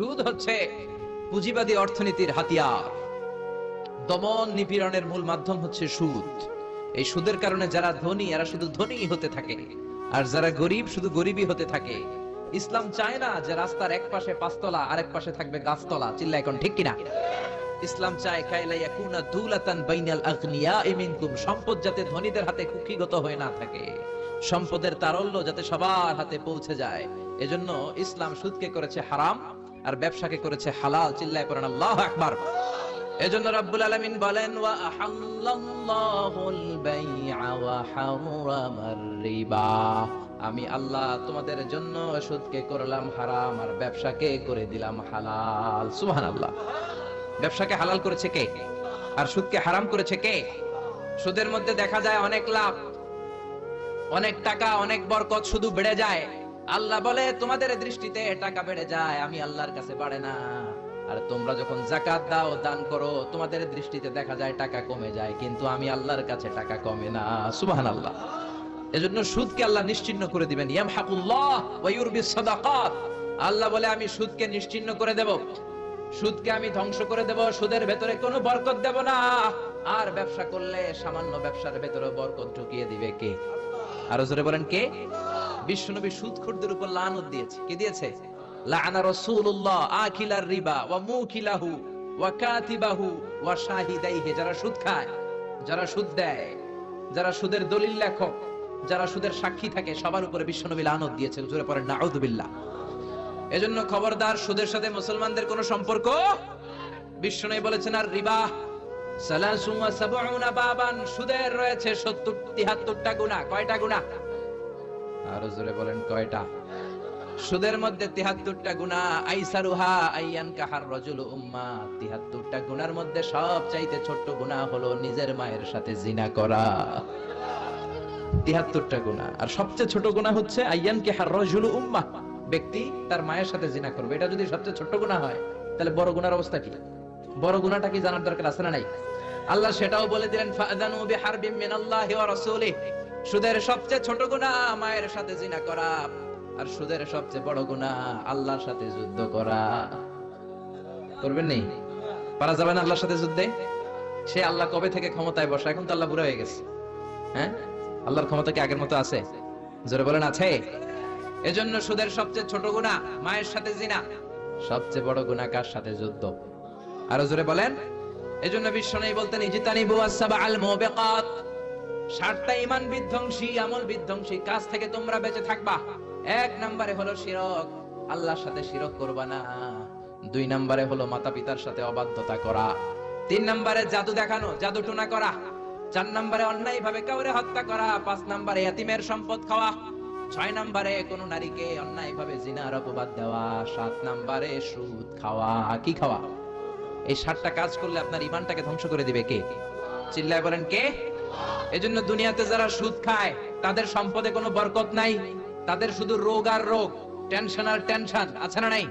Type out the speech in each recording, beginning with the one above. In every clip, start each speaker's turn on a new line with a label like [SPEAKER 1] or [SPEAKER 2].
[SPEAKER 1] সুদ হচ্ছে পুঁজিবাদী অর্থনীতির হাতিয়ার। দমন নিপীড়নের মূল মাধ্যম হচ্ছে সুদ। এই সুদের কারণে যারা ধনী, এরা শুধু ধনী হতে থাকে। আর যারা গরিব, শুধু গরিবই হতে থাকে। ইসলাম চায় না যে রাস্তার এক পাশে পাঁচতলা, আরেক পাশে থাকবে গাছতলা। চিল্লা এখন ঠিক কিনা? ইসলাম চায় কাইলা ইয়াকুনা দুলাতান বাইনাল আগনিয়া মিনকুম। সম্পদ যাতে ধনীদের হাতে কুক্ষিগত হয়ে না থাকে। সম্পদের তারল্য যাতে সবার হাতে পৌঁছে যায়। এজন্য ইসলাম সুদকে করেছে হারাম। আর ব্যবসাকে করেছে হালাল, চিল্লায় পড়েন, আল্লাহু আকবার। এজন্য রাব্বুল আলামিন বলেন, ওয়া আহাল্লাল্লাহুল বাইআ ওয়া হারামার রিবা আমি আল্লাহ তোমাদের জন্য সুদকে করলাম হারাম, আর ব্যবসাকে করে দিলাম হালাল। সুবহানাল্লাহ। ব্যবসাকে হালাল করেছে কে? আর সুদকে হারাম করেছে কে? সুদের মধ্যে দেখা যায় অনেক লাভ, অনেক টাকা, অনেক বরকত শুধু বেড়ে যায়। আল্লাহ বলে, তোমাদের দৃষ্টিতে টাকা বেড়ে যায়, আমি আল্লাহর কাছে বাড়ে না। আর তোমরা যখন জাকাত দাও, দান করো, তোমাদের দৃষ্টিতে দেখা যায় টাকা কমে যায়, কিন্তু আমি আল্লাহর কাছে টাকা কমে না। সুবহানাল্লাহ। এজন্য সুদকে আল্লাহ নিশ্চিহ্ন করে দিবেন। আল্লাহ বলে, আমি সুদকে নিশ্চিহ্ন করে দেব। সুদকে আমি ধ্বংস করে দেব। সুদের ভেতরে কোনো বরকত দেব না। আর ব্যবসা করলে সামান্য ব্যবসার ভেতরে বরকত ঢুকিয়ে দিবে কে? আরও জোরে বলেন কে? বিশ্বনবী সুদখোরদের উপর লানত দিয়েছে। কে দিয়েছে? লাআনা রাসূলুল্লাহ আকিলার রিবা ওয়া মুকিলাহু ওয়া কাতিবাহু ওয়া শাহিদাইহি। যারা সুদ খায়, যারা সুদ দেয়, যারা সুদের দলিল লেখক, যারা সুদের সাক্ষী থাকে, সবার উপরে বিশ্বনবী লানত দিয়েছে জোরে পড়েন, নাউযুবিল্লাহ। এজন্য খবরদার, সুদের সাথে মুসলমানদের কোনো সম্পর্ক? বিশ্বনবী বলেছেন, আর রিবা সালাসুম ওয়া সাবউনা বাবান, সুদের রয়েছে 70 73টা গুনাহ কয়টা গুনাহ জোরে বলেন কয়টা? সুদের মধ্যে 73টা গুনাহ আইসারুহা আইয়ান কাহার রাজুল উম্মা। 73টা গুনার মধ্যে সব চাইতে ছোট্ট গুনাহ হলো নিজের মায়ের সাথে জিনা করা। গুণা। আর সবচেয়ে ছোট গুণা হচ্ছে আইয়ান রজুল উম্মা। ব্যক্তি তার মায়ের সাথে জিনা করবে। এটা যদি সবচেয়ে ছোট গুণা হয়, তাহলে বড় গুনার অবস্থা কি? বড় গুনাটা কি জানার দরকার আছে না নাই? আল্লাহ সেটাও বলে দিলেন ফাদানু বিহারবিম মিনাল্লাহি ওয়া রাসূলিহি। সুদের সবচেয়ে ছোট গুনাহ মায়ের সাথে জিনা করা, আর সুদের সবচেয়ে বড় গুনাহ আল্লাহর সাথে যুদ্ধ করা। করবেন নেই পারা যাবে না আল্লাহর সাথে যুদ্ধে? সে আল্লাহ কবে থেকে ক্ষমতায় বসা? এখন তো আল্লাহ বুড়া হয়ে গেছে। হ্যাঁ? আল্লাহর ক্ষমতা কি আগের মতো আছে? জোরে বলেন, আছে। এজন্য সুদের সবচেয়ে ছোট গুণা মায়ের সাথে জিনা। সবচেয়ে বড় গুণা কার সাথে যুদ্ধ? আরও জোরে বলেন। এজন্য বিশ্ব নেই বলতেন, ইজিতানিবু আসসাবা আল মুবিকাত সাতটা ইমান বিধ্বংসী, আমল বিধ্বংসী, কাজ থেকে তোমরা বেঁচে থাকবা। এক নম্বরে হলো শিরক, আল্লাহর সাথে শিরক করবা না। দুই নম্বরে হলো মাতা পিতার সাথে অবাধ্যতা করা। তিন নম্বরে জাদু দেখানো, জাদু টুনা করা। চার নম্বরে অন্যায় ভাবে কাউরে হত্যা করা। পাঁচ নম্বরে এতিমের সম্পদ খাওয়া। ছয় নম্বরে কোন নারীকে অন্যায় ভাবে জিনার অপবাদ দেওয়া। সাত নম্বরে সুদ খাওয়া। কি খাওয়া? এই সাতটা কাজ করলে আপনার ইমানটাকে ধ্বংস করে দিবে কে? চিল্লায় বলেন কে? এজন্য দুনিয়াতে যারা সুদ খায়, তাদের সম্পদে কোনো বরকত নাই। তাদের শুধু রোগ আর রোগ, টেনশন আর টেনশন, আছে না নাই?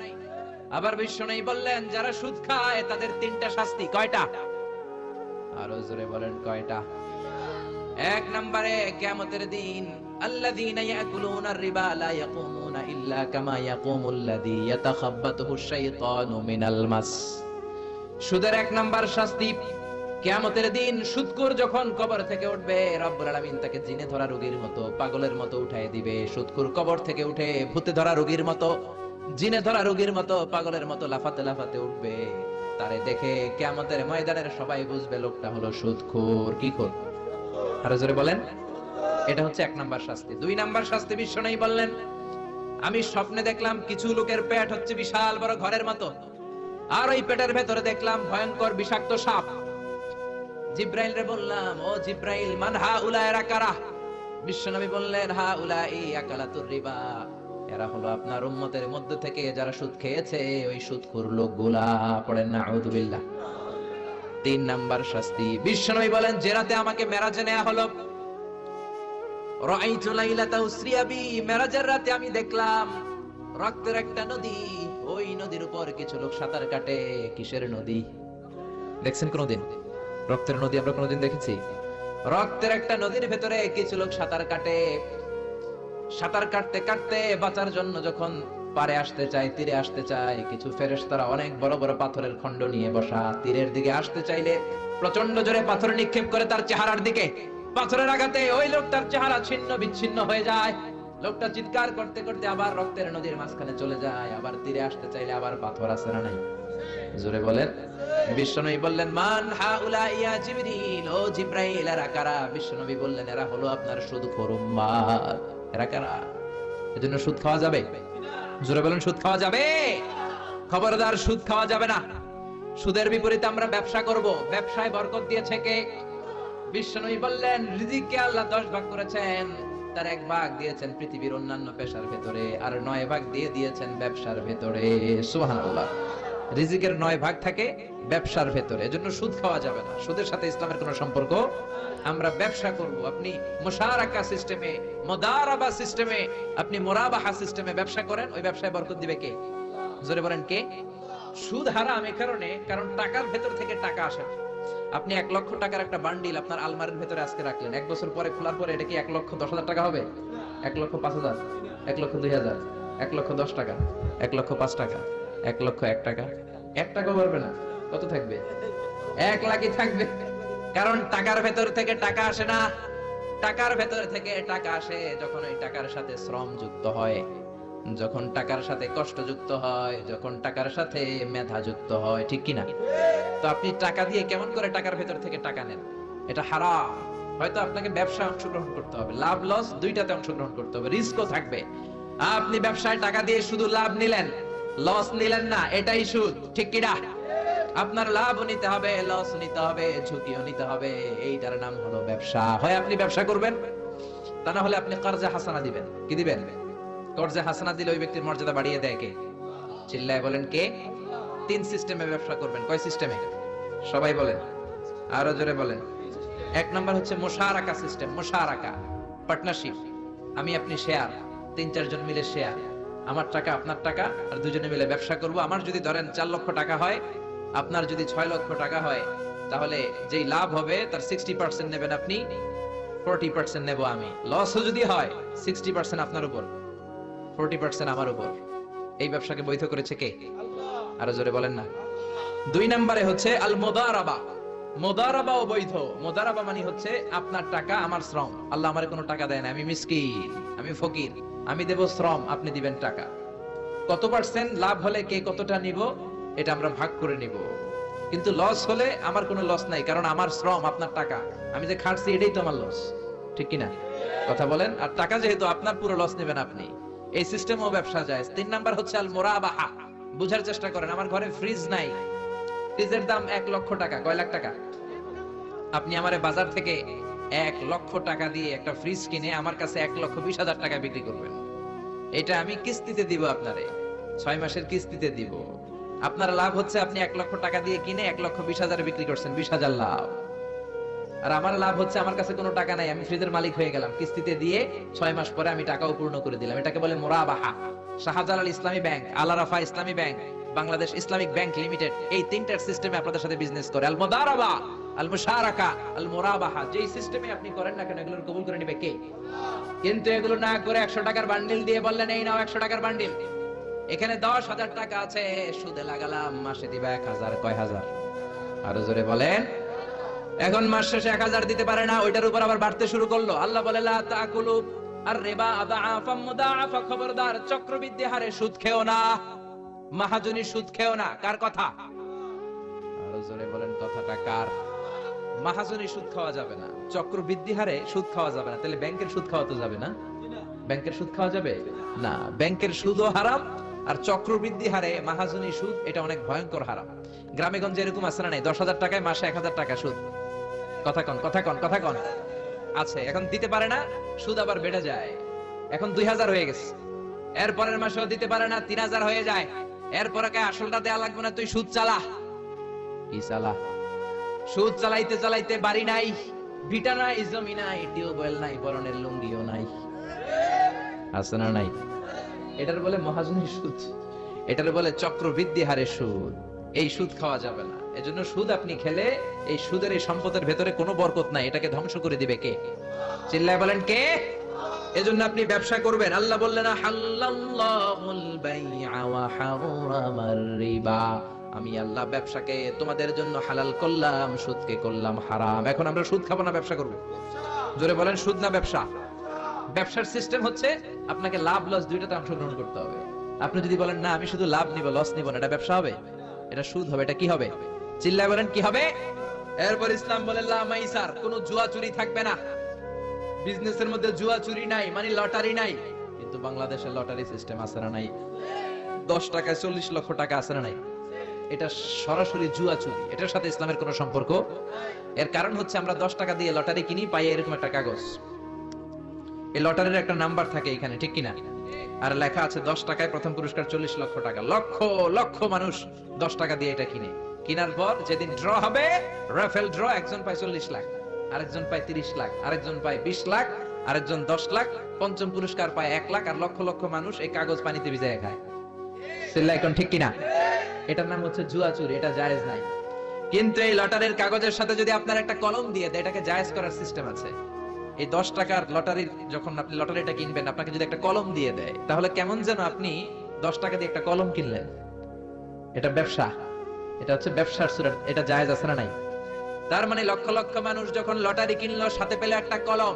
[SPEAKER 1] আবার বিশ্ব নেই বললেন, যারা সুদ খায়, তাদের তিনটা শাস্তি, কয়টা? আরও জোরে বলেন, কয়টা? এক নম্বরে, কিয়ামতের দিন, আল্লাযীনা ইয়াকুলুনা আর-রিবা লা ইয়াকুমুনা ইল্লা কামা ইয়াকুমুল্লাযী ইয়াতাখাব্বাতুহু আশ-শাইতানু মিনাল মাস। সুদের এক নাম্বার শাস্তি কিয়ামতের দিন সুদখোর যখন কবর থেকে উঠবে, রব্বুল আলামিন তাকে জিনে ধরা রোগীর মতো, পাগলের মতো উঠায় দিবে। সুদখোর কবর থেকে উঠে ভূতে ধরা রোগীর মতো, জিনে ধরা রোগীর মতো, পাগলের মতো লাফাতে লাফাতে উঠবে। তারে দেখে কিয়ামতের ময়দানের সবাই বুঝবে লোকটা হলো সুদখোর কি খোর আরও জোরে বলেন। এটা হচ্ছে এক নাম্বার শাস্তি। দুই নাম্বার শাস্তি বিশ্ব নেই বললেন, আমি স্বপ্নে দেখলাম কিছু লোকের পেট হচ্ছে বিশাল বড় ঘরের মতো। আর ওই পেটের ভেতরে দেখলাম ভয়ঙ্কর বিষাক্ত সাপ। জিব্রাইল রে বললাম, ও জিব্রাইল, মান হা উলায়রা কারা বিশ্বনবী বললেন হা উলাই আকালাতুর রিবা। এরা হলো আপনার উম্মতের মধ্য থেকে যারা সুদ খেয়েছে, ওই সুদখোর লোকগুলা। পড়েন না আউযুবিল্লাহ তিন নাম্বার শাস্তি। বিশ্বনবী বলেন, যে রাতে আমাকে মেরাজে নেওয়া হলো, রাআইতু লাইলাতা উসরিয়া বি মেরাজের রাতে আমি দেখলাম, রক্তের একটা নদী, ওই নদীর উপর কিছু লোক সাঁতার কাটে, কিসের নদী? দেখছেন কোনদিন রক্তের নদী আমরা কোনদিন দেখেছি? রক্তের একটা নদীর ভেতরে কিছু লোক সাঁতার কাটে। সাঁতার কাটতে কাটতে বাঁচার জন্য যখন পারে আসতে চায়, তীরে আসতে চায়, কিছু ফেরেশতারা অনেক বড় বড় পাথরের খণ্ড নিয়ে বসা, তীরের দিকে আসতে চাইলে প্রচণ্ড জোরে পাথর নিক্ষেপ করে তার চেহারার দিকে। পাথরের আঘাতে ওই লোকটার চেহারা ছিন্ন বিচ্ছিন্ন হয়ে যায়। লোকটা চিৎকার করতে করতে আবার রক্তের নদীর মাঝখানে চলে যায়, আবার তীরে আসতে চাইলে আবার পাথর আছে না নাই? জোরে বলেন। বিশ্বনবী বললেন, মান ইয়া জিবরিল, ও জিব্রাইল, এরা কারা? বিশ্বনবী বললেন, এরা হলো আপনার উম্মাত। এরা কারা? এজন্য সুদ খাওয়া যাবে? জোরে বলেন, সুদ খাওয়া যাবে? খবরদার, সুদ খাওয়া যাবে না। সুদের বিপরীতে আমরা ব্যবসা করব। ব্যবসায় বরকত দিয়েছে কে? বিশ্বনবী বললেন, রিজিককে আল্লাহ দশ ভাগ করেছেন, তার এক ভাগ দিয়েছেন পৃথিবীর অন্যান্য পেশার ভেতরে, আর নয় ভাগ দিয়ে দিয়েছেন ব্যবসার ভেতরে। সুবহানাল্লাহ। রিজিকের নয় ভাগ থাকে ব্যবসার ভেতরে। এজন্য সুদ খাওয়া যাবে না। সুদের সাথে ইসলামের কোনো সম্পর্ক? আমরা ব্যবসা করব। আপনি মুশারাকা সিস্টেমে, মুদারাবা সিস্টেমে, আপনি মুরাবাহা সিস্টেমে ব্যবসা করেন, ওই ব্যবসায় বরকত দিবে কে? জোরে বলেন কে? সুদ হারাম এ কারণে, কারণ টাকার ভেতর থেকে টাকা আসে আপনি এক লক্ষ টাকার একটা বান্ডিল আপনার আলমারির ভেতরে আজকে রাখলেন। এক বছর পরে খোলার পরে এটা কি এক লক্ষ দশ হাজার টাকা হবে? এক লক্ষ পাঁচ হাজার, এক লক্ষ দুই হাজার, এক লক্ষ দশ টাকা, এক লক্ষ পাঁচ টাকা। এক লক্ষ এক টাকা। এক টাকাও পারবে না, কত থাকবে? এক লাখই থাকবে, কারণ টাকার ভেতর থেকে টাকা আসে না। টাকার ভেতর থেকে টাকা আসে যখন ওই টাকার সাথে শ্রম যুক্ত হয়, যখন টাকার সাথে কষ্ট যুক্ত হয়, যখন টাকার সাথে মেধা যুক্ত হয়, ঠিক কি না তো আপনি টাকা দিয়ে কেমন করে টাকার ভেতর থেকে টাকা নেন? এটা হারাম। হয়তো আপনাকে ব্যবসায় অংশগ্রহণ করতে হবে লাভ লস দুইটাতে অংশগ্রহণ করতে হবে, রিস্কও থাকবে। আপনি ব্যবসায় টাকা দিয়ে শুধু লাভ নিলেন লস নিলেন না, এটাই সুদ, ঠিক কিনা? আপনার লাভ নিতে হবে লস নিতে হবে, ঝুঁকিও নিতে হবে। এইটার নাম হলো ব্যবসা। হয় আপনি ব্যবসা করবেন, তা না হলে আপনি কর্জে হাসানা দিবেন। কি দিবেন? কর্জে হাসানা দিলে ওই ব্যক্তির মর্যাদা বাড়িয়ে দেয় কে? চিল্লায় বলেন কে? তিন সিস্টেমে ব্যবসা করবেন। কয় সিস্টেমে সবাই বলেন, আরও জোরে বলেন। এক নাম্বার হচ্ছে মোশারাকা সিস্টেম মোশারাকা পার্টনারশিপ আমি, আপনি শেয়ার তিন, চারজন মিলে শেয়ার আমার টাকা আপনার টাকা আর দুজনে মিলে ব্যবসা করব। আমার যদি ধরেন চার লক্ষ টাকা হয় আপনার যদি ছয় লক্ষ টাকা হয় তাহলে যেই লাভ হবে তার সিক্সটি পার্সেন্ট নেবেন আপনি ফোরটি পার্সেন্ট নেব আমি। লসও যদি হয় সিক্সটি পার্সেন্ট আপনার উপর ফোরটি পার্সেন্ট আমার উপর। এই ব্যবসাকে বৈধ করেছে কে? আরও জোরে বলেন না। দুই নম্বরে হচ্ছে আল মোদারাবা মোদারাবা ও বৈধ। মোদারাবা মানে হচ্ছে আপনার টাকা আমার শ্রম। আল্লাহ আমার কোনো টাকা দেয় না। আমি মিসকিন আমি ফকির। আমি দেব শ্রম, আপনি দিবেন টাকা। কত পার্সেন্ট লাভ হলে কে কতটা নিব, এটা আমরা ভাগ করে নিব। কিন্তু লস হলে আমার কোনো লস নাই, কারণ আমার শ্রম, আপনার টাকা। আমি যে খাটছি, এটাই তো আমার লস ঠিক কিনা? কথা বলেন? আর টাকা যেহেতু আপনার, পুরো লস নেবেন আপনি। এই সিস্টেমও ব্যবসা যায়। তিন নাম্বার হচ্ছে আল মোরাবাহা বুঝার চেষ্টা করেন, আমার ঘরে ফ্রিজ নাই। ফ্রিজের দাম এক লক্ষ টাকা। কয় লাখ টাকা? আপনি আমারে বাজার থেকে এক লক্ষ টাকা দিয়ে একটা ফ্রিজ কিনে আমার কাছে এক লক্ষ বিশ হাজার টাকা বিক্রি করবেন। এটা আমি কিস্তিতে দিব আপনারে। ছয় মাসের কিস্তিতে দিব। আপনার লাভ হচ্ছে আপনি এক লক্ষ টাকা দিয়ে কিনে এক লক্ষ বিশ হাজার বিক্রি করছেন, বিশ হাজার লাভ। আর আমার লাভ হচ্ছে আমার কাছে কোনো টাকা নাই, আমি ফ্রিজের মালিক হয়ে গেলাম। কিস্তিতে দিয়ে ছয় মাস পরে আমি টাকাও পূর্ণ করে দিলাম। এটাকে বলে মোরাবাহা। শাহজালাল ইসলামী bank, Al Arafah Islami bank, Bangladesh Islamic bank limited, এই তিনটার সিস্টেমে আপনাদের সাথে বিজনেস করে। আল মোদারাবা। যেই সিস্টেমে আপনি করেন না কেন, এগুলোর কবুল করে কে? কিন্তু এগুলো না করে একশো টাকার বান্ডিল দিয়ে বললেন, এই নাও একশো টাকার বান্ডিল এখানে দশ হাজার টাকা আছে, সুদে লাগালাম, মাসে কয় হাজার? আরও জোরে বলেন। এখন মাস শেষে এক হাজার দিতে পারে না, ওইটার উপর আবার বাড়তে শুরু করল। আল্লাহ বলে আর রেবা খবরদার, চক্রবৃদ্ধি হারে সুদ খেও না মাহাজনী সুদ খেও না। কার কথা? আরও জোরে বলেন কথাটা কার? মাহাজনী সুদ খাওয়া যাবে না, চক্রবৃদ্ধি হারে সুদ খাওয়া যাবে না, তাহলে ব্যাংকের সুদ খাওয়া তো যাবে না? ব্যাংকের সুদ খাওয়া যাবে? না, ব্যাংকের সুদও হারাম, আর চক্রবৃদ্ধি হারে মাহাজনী সুদ, এটা অনেক ভয়ঙ্কর হারাম। গ্রামে গঞ্জে এরকম আছে না নাই? দশ হাজার টাকায় মাসে এক হাজার টাকা সুদ। কথা কন কথা কন কথা কন। আছে, এখন দিতে পারে না, সুদ আবার বেড়ে যায়। এখন দুই হাজার হয়ে গেছে। এর পরের মাসেও দিতে পারে না, তিন হাজার হয়ে যায়। এরপরে আসলটা দেয়া লাগবে না, তুই সুদ চালা। কি চালা? সুদ চালাইতে চালাইতে বাড়ি নাই, ভিটা নাই, জমি নাই, টিউবওয়েল নাই বরণের লুঙ্গিও নাই। আছে না নাই? এটার বলে মহাজনী সুদ, এটার বলে চক্রবৃদ্ধি হারে সুদ। এই সুদ খাওয়া যাবে না। এজন্য সুদ আপনি খেলে এই সুদের, এই সম্পদের ভেতরে কোনো বরকত নাই। এটাকে ধ্বংস করে দিবে কে? চিল্লায় বলেন কে? এজন্য আপনি ব্যবসা করবেন। আল্লাহ বললেন, হাল্লাল্লাহুল বাইআ ওয়া হারামার রিবা। আমি আল্লাহ ব্যবসাকে তোমাদের জন্য হালাল করলাম, সুদকে করলাম হারাম। এখন আমরা সুদ খাব না, ব্যবসা করব? জোরে বলেন, সুদ না ব্যবসা? ব্যবসার সিস্টেম হচ্ছে আপনাকে লাভ লস দুইটাতে অংশগ্রহণ করতে হবে। আপনি যদি বলেন, না, আমি শুধু লাভ নিব লস নিব না, এটা ব্যবসা হবে? এটা সুদ হবে, এটা কি হবে? চিল্লায় বলেন, কি হবে? এরপর ইসলাম বলেন লা মাইসার, কোনো জুয়া চুরি থাকবে না। বিজনেসের মধ্যে জুয়া চুরি নাই মানে লটারি নাই। কিন্তু বাংলাদেশের লটারি সিস্টেম আছে না নাই? দশ টাকায় চল্লিশ লক্ষ টাকা আছে না নাই? এটা সরাসরি জুয়া চুরি এটার সাথে ইসলামের কোনো সম্পর্ক? এর কারণ হচ্ছে আমরা দশ টাকা দিয়ে লটারি কিনি পাই এরকম একটা কাগজ। এই লটারির একটা নাম্বার থাকে এখানে, ঠিক কিনা? আর লেখা আছে দশ টাকায় প্রথম পুরস্কার চল্লিশ লক্ষ টাকা। লক্ষ লক্ষ মানুষ দশ টাকা দিয়ে এটা কিনে। কিনার পর যেদিন ড্র হবে রাফেল ড্র একজন পায় চল্লিশ লাখ, আরেকজন পায় তিরিশ লাখ, আরেকজন পায় বিশ লাখ, আরেকজন দশ লাখ, পঞ্চম পুরস্কার পায় এক লাখ, আর লক্ষ লক্ষ মানুষ এই কাগজ পানিতে ভিজায় খায়। সিল্লা এখন ঠিক কিনা? এটার নাম হচ্ছে জুয়া চুরি, এটা জায়েজ নাই। কিন্তু এই লটারির কাগজের সাথে যদি আপনার একটা কলম দিয়ে দেয়, এটাকে জায়েজ করার সিস্টেম আছে। এই দশ টাকার লটারির যখন আপনি লটারিটা কিনবেন, আপনাকে যদি একটা কলম দিয়ে দেয়, তাহলে কেমন যেন আপনি দশ টাকা দিয়ে একটা কলম কিনলেন। এটা ব্যবসা। এটা হচ্ছে ব্যবসার সুরা এটা জায়েজ আছে না নাই? তার মানে লক্ষ লক্ষ মানুষ যখন লটারি কিনলো, সাথে পেলে একটা কলম।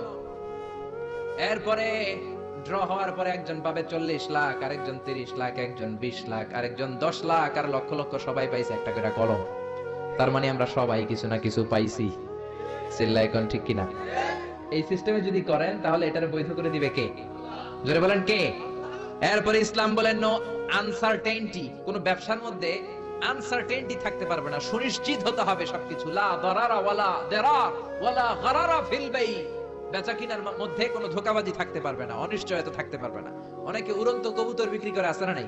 [SPEAKER 1] এরপরে ড্র হওয়ার পরে একজন পাবে চল্লিশ লাখ, আরেকজন তিরিশ লাখ, একজন বিশ লাখ, আরেকজন দশ লাখ, আর লক্ষ লক্ষ সবাই পাইছে একটা করে কলম। তার মানে আমরা সবাই কিছু না কিছু পাইছি। চিল্লা এখন ঠিক কিনা? এই সিস্টেমে যদি করেন, তাহলে এটার বৈধ করে দিবে কে? জোরে বলেন কে? এরপরে ইসলাম বলেন নো আনসার্টেনটি কোন ব্যবসার মধ্যে আনসার্টেনটি থাকতে পারবে না। সুনিশ্চিত হতে হবে সবকিছু। লা দারারা ওয়ালা দারার, ওয়ালা গারারা ফিল বাই বেচা কিনার মধ্যে কোনো ধোকাবাজি থাকতে পারবে না, অনিশ্চয়তা থাকতে পারবে না। অনেকে উড়ন্ত কবুতর বিক্রি করে আসে না নাই?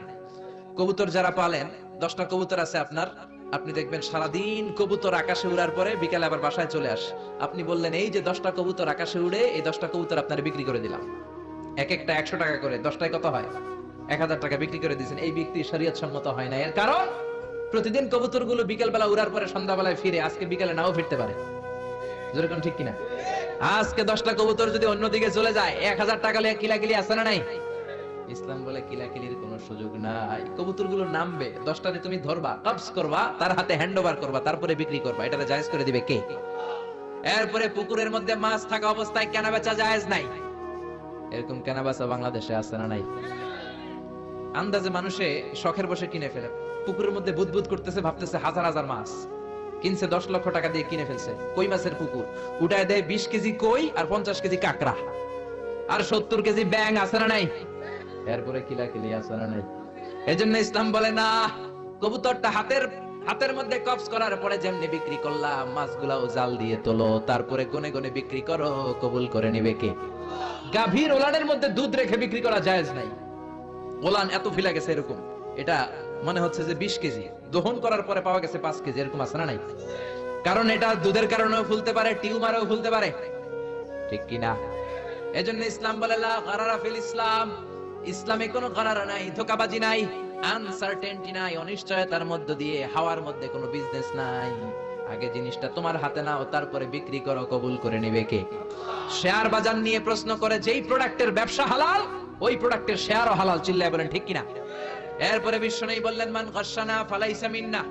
[SPEAKER 1] কবুতর যারা পালেন, দশটা কবুতর আছে আপনার, আপনি দেখবেন সারাদিন কবুতর আকাশে উড়ার পরে বিকালে আবার বাসায় চলে আস। আপনি বললেন, এই যে দশটা কবুতর আকাশে উড়ে, এই দশটা কবুতর আপনার বিক্রি করে দিলাম। এক একটা একশো টাকা করে, দশটায় কত হয়? এক হাজার টাকা বিক্রি করে দিয়েছেন। এই বিক্রি শরীয়ত সম্মত হয় না এর কারণ, প্রতিদিন কবুতরগুলো বিকেল বেলা উড়ার পরে সন্ধ্যাবেলায় ফিরে, আজকে বিকালে নাও ফিরতে পারে। যেরকম ঠিক কিনা? আজকে দশটা কবুতর যদি অন্যদিকে চলে যায়, এক হাজার টাকা লিয়ে কিলাকিলি আছে না নাই? ইসলাম বলে কিলাকিলির কোনো সুযোগ নাই। কবুতরগুলো নামবে, দশটাতে তুমি ধরবা কবস করবা, তার হাতে হ্যান্ড ওভার করবা, তারপরে বিক্রি করবা। এটা জায়েজ করে দিবে কে? এরপরে পুকুরের মধ্যে মাছ থাকা অবস্থায় কেনা বেচা জায়েজ নাই। এরকম কেনা বেচা বাংলাদেশে আছে না নাই? আন্দাজে মানুষে শখের বসে কিনে ফেলে। পুকুরের মধ্যে বুদবুদ করতেছে, ভাবতেছে হাজার হাজার মাছ। কিনছে দশ লক্ষ টাকা দিয়ে কিনে ফেলছে। কই মাছের পুকুর? উঠায় দেয় বিশ কেজি কই আর পঞ্চাশ কেজি কাঁকড়া। আর সত্তর কেজি ব্যাং আছে না নাই? এরপরে কিলা কিলি আছে না নাই? এজন্য ইসলাম বলে, না, কবুতরটা হাতের হাতের মধ্যে কপস করার পরে যেমনি বিক্রি করলাম, মাছগুলাও জাল দিয়ে তোলো, তারপরে গনে গনে বিক্রি করো, কবুল করে নিবে কে? গাভীর ওলানের মধ্যে দুধ রেখে বিক্রি করা জায়েজ নাই। ওলান এত ফিলা গেছে এরকম। এটা মনে হচ্ছে যে বিশ কেজি। দহন করার পরে পাওয়া গেছে পাঁচ কেজি, এরকম আছে না নাই? কারণ এটা দুধের কারণেও ফুলতে পারে, টিউমারও ফুলতে পারে। ঠিক কি না? এজন্য ইসলাম বলে ফিল ইসলাম। ইসলামে কোনো গারারা নাই, ধোকাবাজি নাই আনসার্টেনটি নাই, অনিশ্চয়তার মধ্য দিয়ে, হাওয়ার মধ্যে কোনো বিজনেস নাই। আগে জিনিসটা তোমার হাতে নাও, তারপরে বিক্রি করো, কবুল করে নেবে কে? শেয়ার বাজার নিয়ে প্রশ্ন করে, যেই প্রোডাক্টের ব্যবসা হালাল, ওই প্রোডাক্টের শেয়ারও হালাল। চিল্লায় বলেন, ঠিক কিনা এরপরে বিশ্বনই বললেন, মান গসানা ফালাইসা মিন্না।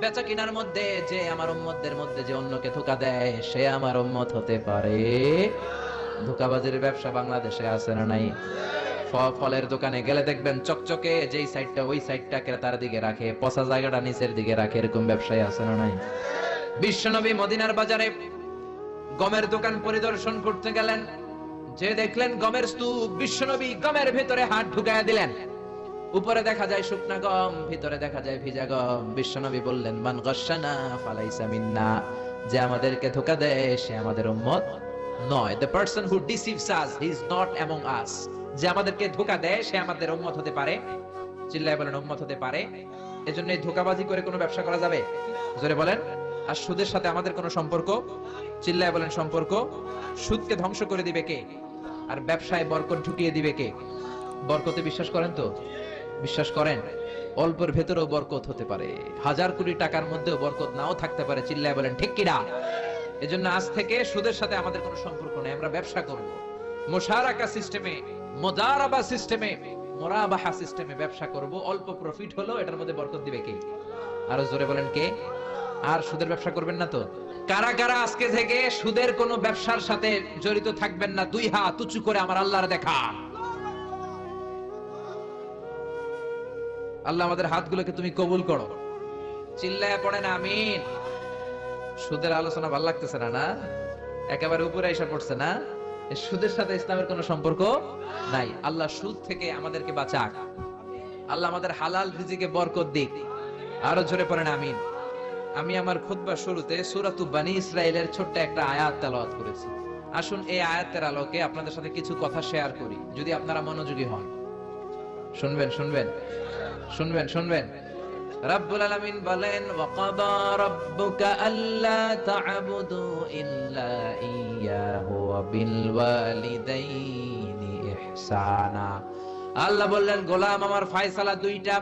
[SPEAKER 1] বেচা কিনার মধ্যে যে আমার উম্মতদের মধ্যে যে অন্যকে ধোকা দেয়, সে আমার উম্মত হতে পারে। ধোকাবাজির ব্যবসা বাংলাদেশে আছে না নাই? ফলের দোকানে গেলে দেখবেন চকচকে যেই সাইডটা ওই সাইডটা ক্রেতার দিকে রাখে, পচা জায়গাটা নিচের দিকে রাখে, এরকম ব্যবসায় আছে না নাই? বিশ্বনবী মদিনার বাজারে গমের দোকান পরিদর্শন করতে গেলেন। যে দেখলেন গমের স্তূপ বিশ্বনবী গমের ভেতরে হাত ঢুকায়া দিলেন। উপরে দেখা যায় শুকনা গম, ভিতরে দেখা যায় ভিজা গম। বিশ্বনবী বললেন, মান গসানা ফালাইসা মিন্না। যে আমাদেরকে ধোকা দেয়, সে আমাদের উম্মত নয়। The person who deceives us he is not among us যে আমাদেরকে ধোকা দেয়, সে আমাদের উম্মত হতে পারে। চিল্লায় বলেন, উম্মত হতে পারে। এজন্য এই ধোকাবাজি করে কোনো ব্যবসা করা যাবে? জোরে বলেন, আর সুদের সাথে আমাদের কোনো সম্পর্ক? চিল্লায় বলেন, সম্পর্ক? সুদকে ধ্বংস করে দিবে কে? আর ব্যবসায় বরকত ঢুকিয়ে দিবে কে? বরকতে বিশ্বাস করেন তো? বিশ্বাস করেন, অল্পের ভেতরেও বরকত হতে পারে। হাজার কোটি টাকার মধ্যেও বরকত নাও থাকতে পারে, চিল্লায় বলেন, ঠিক কিনা এজন্য আজ থেকে সুদের সাথে আমাদের কোনো সম্পর্ক নেই, আমরা ব্যবসা করব। মোশারাকা সিস্টেমে মোদারাবা সিস্টেমে, মোরাবাহা সিস্টেমে ব্যবসা করব। অল্প প্রফিট হলো এটার মধ্যে বরকত দিবে কে? আরও জোরে বলেন, কে? আর সুদের ব্যবসা করবেন না তো? কারা কারা আজকে থেকে সুদের কোনো ব্যবসার সাথে জড়িত থাকবেন না, দুই হাত উঁচু করে আমার আল্লাহর দেখা। আল্লাহ আমাদের হাতগুলোকে তুমি কবুল করো। চিল্লায় পড়ে না, আমিন। সুদের আলোচনা ভালো লাগতেছে না না? একেবারে উপরে এসে পড়ছে না? সুদের সাথে ইসলামের কোনো সম্পর্ক নাই। আল্লাহ সুদ থেকে আমাদেরকে বাঁচাক। আল্লাহ আমাদের হালাল রিজিকে বরকত দিক। আরও জোরে পড়েন আমিন। আমি আমার খুতবা শুরুতে সূরাতু বানি ইসরাইলের ছোট্ট একটা আয়াত তেলাওয়াত করেছি। আসুন এই আয়াতের আলোকে আপনাদের সাথে কিছু কথা শেয়ার করি, যদি আপনারা মনোযোগী হন। শুনবেন শুনবেন। শুনবেন শুনবেন। রব্বুল আলামিন বলেন, ওয়াকাদা রাব্বুকা আল্লা তা'বুদু ইল্লা ইয়াহু ওয়া বিল ওয়ালিদাইনি ইহসানা। আল্লাহ বললেন, গোলাম আমার ফয়সালা দুইটা।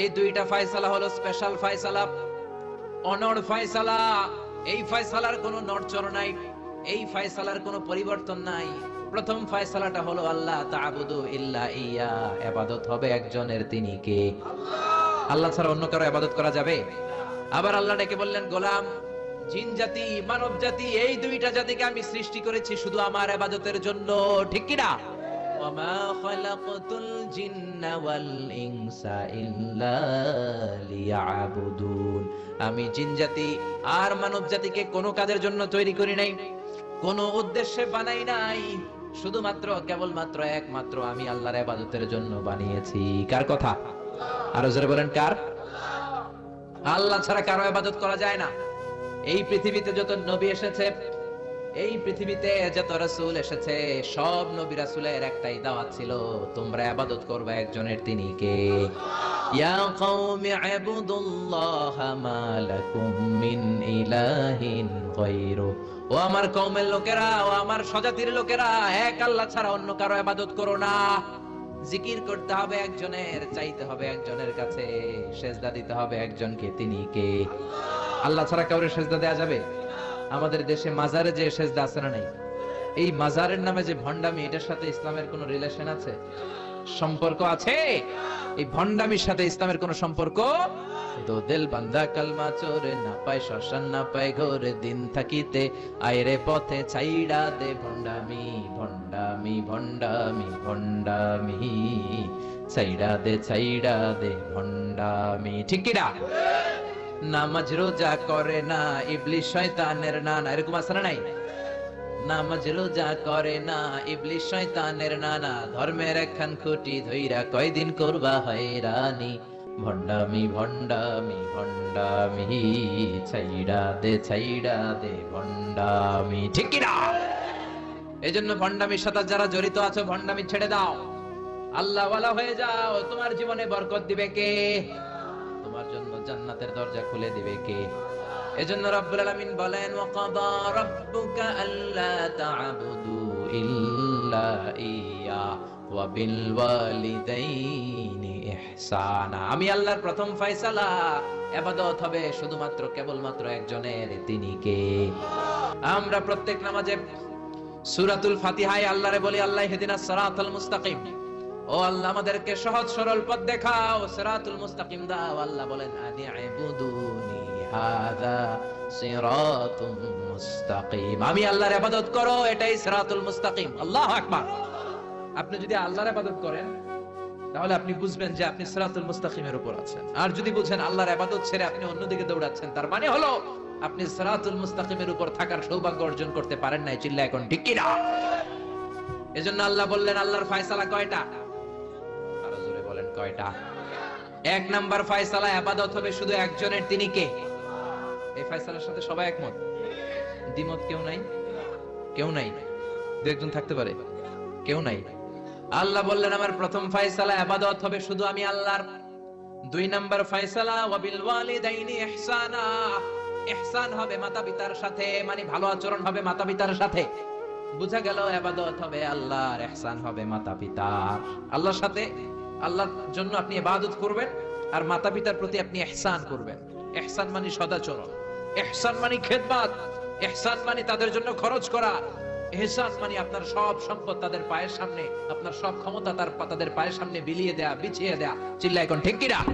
[SPEAKER 1] এই দুইটা ফয়সালা হলো স্পেশাল ফয়সালা অনড় ফয়সালা। এই ফয়সালার কোনো নড়চড় নাই, এই ফয়সালার কোনো পরিবর্তন নাই। প্রথম ফয়সালাটা হলো আল্লাহ তা'বুদু ইল্লা ইয়া। ইবাদত হবে একজনের তিনি কে? আল্লাহ। ছাড়া অন্য কারও ইবাদত করা যাবে? আবার আল্লাহ ডেকে বললেন গোলাম জিন জাতি মানব জাতি এই দুইটা জাতিকে আমি সৃষ্টি করেছি শুধু আমার ইবাদতের জন্য ঠিক কি না? ওয়ামা খালাকতুল জিন্না ওয়াল ইনসা ইল্লা লিয়াবুদুন। আমি জিন জাতি আর মানব জাতিকে কোনো কাজের জন্য তৈরি করি নাই কোনো উদ্দেশ্যে বানাই নাই শুধুমাত্র, কেবলমাত্র একমাত্র আমি আল্লাহর ইবাদতের জন্য বানিয়েছি। কার কথা? আরও জোরে বলেন, কার? আল্লাহ ছাড়া কারও ইবাদত করা যায় না। এই পৃথিবীতে যত নবী এসেছে এই পৃথিবীতে যত রাসূল এসেছে, সব নবী রাসূলের একটাই দাওয়াত ছিল, তোমরা ইবাদত করবে একজনের তিনি কে? ইয়া কওমি ইবুদুল্লাহ মা লাকুম মিন ইলাহিন গায়রু। ও আমার কওমের লোকেরা, ও আমার স্বজাতির লোকেরা, এক আল্লাহ ছাড়া অন্য কারও ইবাদত করো না। জিকির করতে হবে একজনের, চাইতে হবে একজনের কাছে, সেজদা দিতে হবে একজনকে তিনি কে? আল্লাহ ছাড়া কাউরে সেজদা দেয়া যাবে? আমাদের দেশে মাজারে যে সেজদা আছে না নাই? এই মাজারের নামে যে ভণ্ডামি, এটার সাথে ইসলামের কোনো রিলেশন আছে? সম্পর্ক আছে? এই ভণ্ডামির সাথে ইসলামের কোনো সম্পর্ক? দো দিল বান্দা কালমা চোরে না পায় শ্মশান, না পায় ঘরে দিন থাকিতে। আইরে পথে ছাইড়া দে ভণ্ডামি ভণ্ডামি ভণ্ডামি ভণ্ডামি। ছাইড়া দে ছাইড়া দে ভণ্ডামি। ঠিক কিনা? নামাজ রোজা করে না ইবলিশ শয়তানের না না এরকম আছে না নাই? নামাজ রোজা করে না ইবলিশ শয়তানের নানা, ধর্মের একখান খুঁটি ধইরা কয়দিন করবা হয়রানি? ভণ্ডামি ভণ্ডামি ভণ্ডামি, ছাইড়া দে ছাইড়া দে, ভণ্ডামি। ঠিক না এজন্য ভণ্ডামির সাথে যারা জড়িত আছো, ভণ্ডামি ছেড়ে দাও। আল্লাহ ওয়ালা হয়ে যাও, তোমার জীবনে বরকত দিবে কে? তোমার জন্য জান্নাতের দরজা খুলে দিবে কে? এজন্য রব্বুল আলামিন বলেন, ওয়াকাদা রাব্বুকা আল্লা তা'বুদু ইল্লা ইয়া ওয়া বিল ওয়ালিদাইনি ইহসানা। আমি আল্লাহর প্রথম ফয়সালা ইবাদত হবে শুধুমাত্র কেবলমাত্র একজনের, তিনি কে? আমরা প্রত্যেক নামাজে সূরাতুল ফাতিহায় আল্লাহরে বলি, আল্লাহ ইহদিনাস সিরাতাল মুস্তাকিম। ও আল্লাহ, আমাদেরকে সহজ সরল পথ দেখাও, সিরাতুল মুস্তাকিম দাও। আল্লাহ বলেন আনি মুস্তাকিম। আমি আল্লাহর ইবাদত করো, এটাই সিরাতুল মুস্তাকিম। আল্লাহু আকবার। আপনি যদি আল্লাহর ইবাদত করেন, তাহলে আপনি বুঝবেন যে আপনি সিরাতুল মুস্তাকিমের উপর আছেন। আর যদি বুঝেন আল্লাহর ইবাদত ছেড়ে আপনি অন্যদিকে দৌড়াচ্ছেন, তার মানে হলো আপনি সিরাতুল মুস্তাকিমের উপর থাকার সৌভাগ্য অর্জন করতে পারেন নাই। চিল্লা এখন ঠিক কি না এজন্য আল্লাহ বললেন, আল্লাহর ফয়সালা কয়টা? কয়টা? এক নাম্বার ফয়সালা আবাদত হবে শুধু একজনের, তিনি কে? এই ফয়সালার সাথে সবাই একমত? দ্বিমত কেউ নাই? কেউ নাই? দু একজন থাকতে পারে? কেউ নাই? আল্লাহ বললেন, আমার প্রথম ফয়সালা আবাদত হবে শুধু আমি আল্লাহর। দুই নাম্বার ফয়সালা, ওয়াবিল ওয়ালিদাইনি ইহসানা। ইহসান হবে মাতা পিতার সাথে মানে ভালো আচরণ হবে মাতা পিতার সাথে। বুঝা গেল, আবাদত হবে আল্লাহর, ইহসান হবে মাতা পিতার। আল্লাহর সাথে? আল্লাহর জন্য আপনি ইবাদত করবেন আর মাতা পিতার প্রতি আপনি ইহসান করবেন। ইহসান মানে সদাচরণ। ইহসান মানে খেদমত। ইহসান মানে তাদের জন্য খরচ করা। এহসান মানে আপনার সব সম্পদ তাদের পায়ের সামনে, আপনার সব ক্ষমতা তার তাদের পায়ের সামনে বিলিয়ে দেয়া, বিছিয়ে দেয়া। চিল্লা এখন ঠিক কিনা?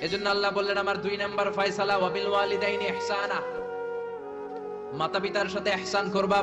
[SPEAKER 1] এজন্য আল্লাহ বললেন, আমার দুই নাম্বার ফয়সালা ওয়াবিল ওয়ালিদাইনি ইহসানা। মাতা পিতার সাথে এহসান করবা